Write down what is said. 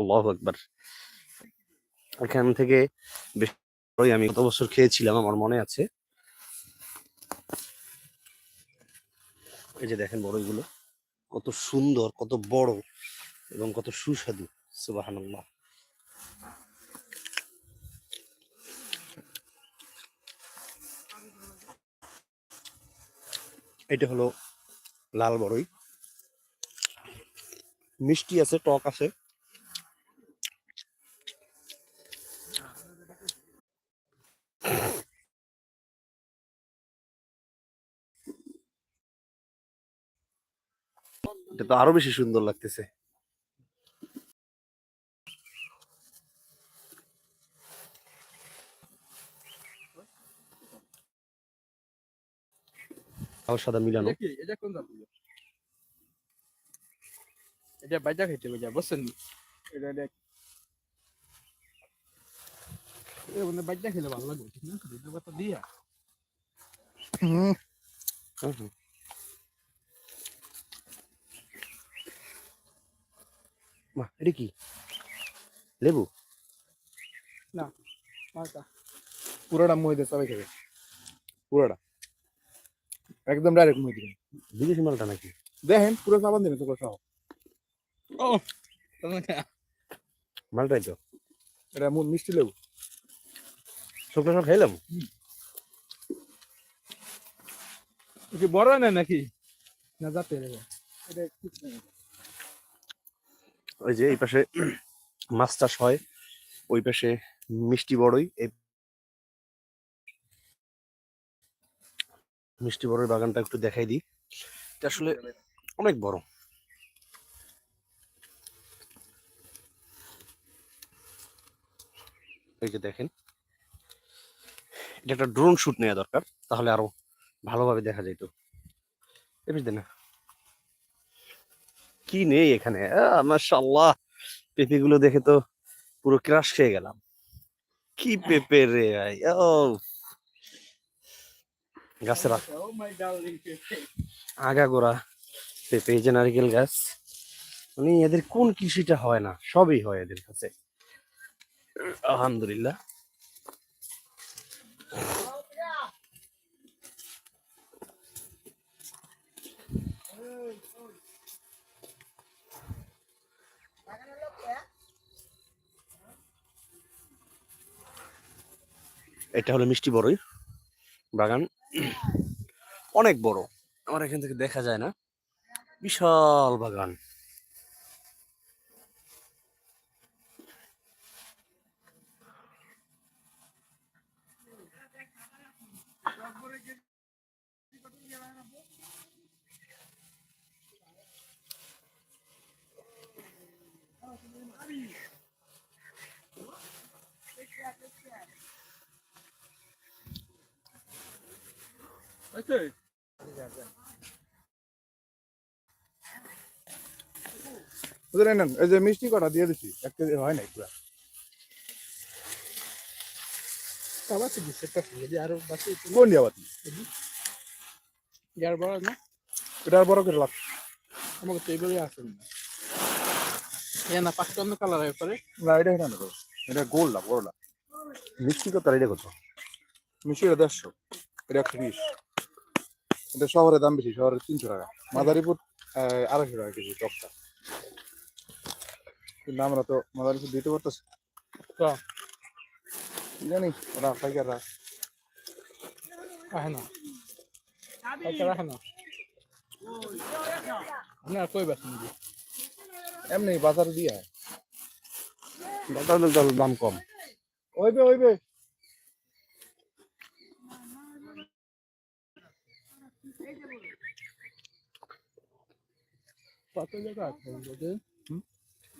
আল্লাহ একবার এখান থেকে বেশ আমি গত বছর খেয়েছিলাম, আমার মনে আছে। এই যে দেখেন বড়ইগুলো, কত সুন্দর, কত বড় এবং কত সুস্বাদু সুবাহান্লাহ এটা হলো লাল বড়ই। মিষ্টি আছে, টক আছে। এটা তো আরও বেশি সুন্দর লাগতেছে। সাদা মিলানো। এটা এটা কোন জাত? এটা বাইজা খাইতে যা বুঝছেন? এটা মানে বাইজা খেলে ভালো লাগবে না? কথা দিয়া। হুম হুম। বাহ, এটা কি? লেবু? মালটা। পুরোটা মই দিয়ে সবাই খাবে পুরোটা? একদম ডাইরেক্ট মই দিবেন বিদেশি মালটা নাকি? দেখেন পুরো সাবান দিবেন তো সহ। ও মালটাই তো। এটা মু- মিষ্টি লেবু। শুকনো সব খাইলাম কি বড় না নাকি? না যাতে এটা ঠিক না ওই যে এই পাশে মাছ চাষ হয়, ওই পাশে মিষ্টি বড়ই মিষ্টি বড়ই বাগানটা একটু দেখাই দিই। এটা আসলে অনেক বড়। এই যে দেখেন, এটা একটা ড্রোন শ্যুট নেওয়া দরকার, তাহলে আরও ভালোভাবে দেখা যেত এবার না। কি নেই এখানে? মাশাল্লাহ পেঁপে গুলো দেখে তো পুরো ক্রাশ খেয়ে গেলাম। কি পেঁপে রে ভাই ও। গাছের ডার্লিং আগা গোড়া পেঁপে যে নারিকেল গাছ। মানে এদের কোন কৃষিটা হয় না? সবই হয় এদের কাছে। আলহামদুলিল্লাহ। এটা হলো মিষ্টি বড়ই বাগান। অনেক বড়। আমার এখান থেকে দেখা যায় না। বিশাল বাগান। আচ্ছা এই যে মিষ্টি কটা দিয়ে দিচ্ছি এক কেজি হয় না পুরা। কোন দিয়া বাতি ইয়ার বড় না? এটা আর বড় করে লাগ আমাকে তো এইভাবে আসেন না পাঁচটা অন্য কালার হয়ে পরে না এটা এটা না তো। এটা গোল না বড় না। মিষ্টি কত এটা কত? মিষ্টি এটা দেড়শো? এটা একশো বিশ। এটা শহরে দাম বেশি শহরে তিনশো টাকা। মাদারীপুর আড়াইশো টাকা কেজি টপটা। কিন্তু আমরা তো মাদারীপুর দিতে পারতেছি জানি ওরা পাইকাররা। রাখে না। রাখে না? আপনার কই বেছেন এমনি বাজারে দিয়ে বাজার দাম কম। ওইবে ওইবে কত জায়গা আছে বলতে